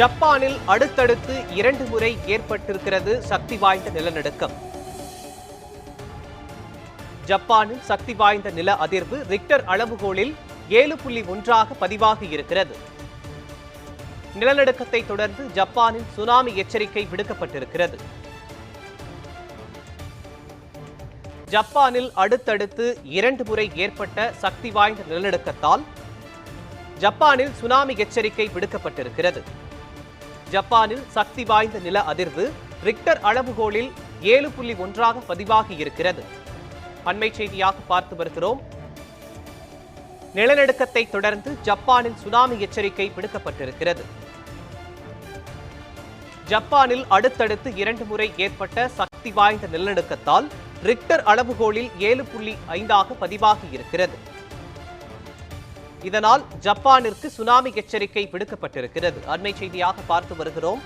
ஜப்பானில் அடுத்தடுத்து இரண்டு முறை ஏற்பட்டிருக்கிறது சக்தி வாய்ந்த நிலநடுக்கம். ஜப்பானில் சக்தி வாய்ந்த நில அதிர்வு ரிக்டர் அளவுகோலில் ஏழு புள்ளி ஒன்றாக பதிவாகி இருக்கிறது. நிலநடுக்கத்தை தொடர்ந்து ஜப்பானில் சுனாமி எச்சரிக்கை விடுக்கப்பட்டிருக்கிறது. ஜப்பானில் அடுத்தடுத்து இரண்டு முறை ஏற்பட்ட சக்தி வாய்ந்த நிலநடுக்கத்தால் ஜப்பானில் சுனாமி எச்சரிக்கை விடுக்கப்பட்டிருக்கிறது. ஜப்பானில் சக்தி வாய்ந்த நில அதிர்வு ரிக்டர் அளவுகோலில் ஏழு புள்ளி ஒன்றாக பதிவாகி இருக்கிறது. அண்மை செய்தியாக பார்த்து வருகிறோம். நிலநடுக்கத்தை தொடர்ந்து ஜப்பானில் சுனாமி எச்சரிக்கை விடுக்கப்பட்டிருக்கிறது. ஜப்பானில் அடுத்தடுத்து இரண்டு முறை ஏற்பட்ட சக்தி வாய்ந்த நிலநடுக்கத்தால் ரிக்டர் அளவுகோலில் ஏழு புள்ளி ஐந்தாக பதிவாகி இருக்கிறது. இதனால் ஜப்பானிற்கு சுனாமி எச்சரிக்கை விடுக்கப்பட்டிருக்கிறது. அண்மை செய்தியாக பார்த்து வருகிறோம்.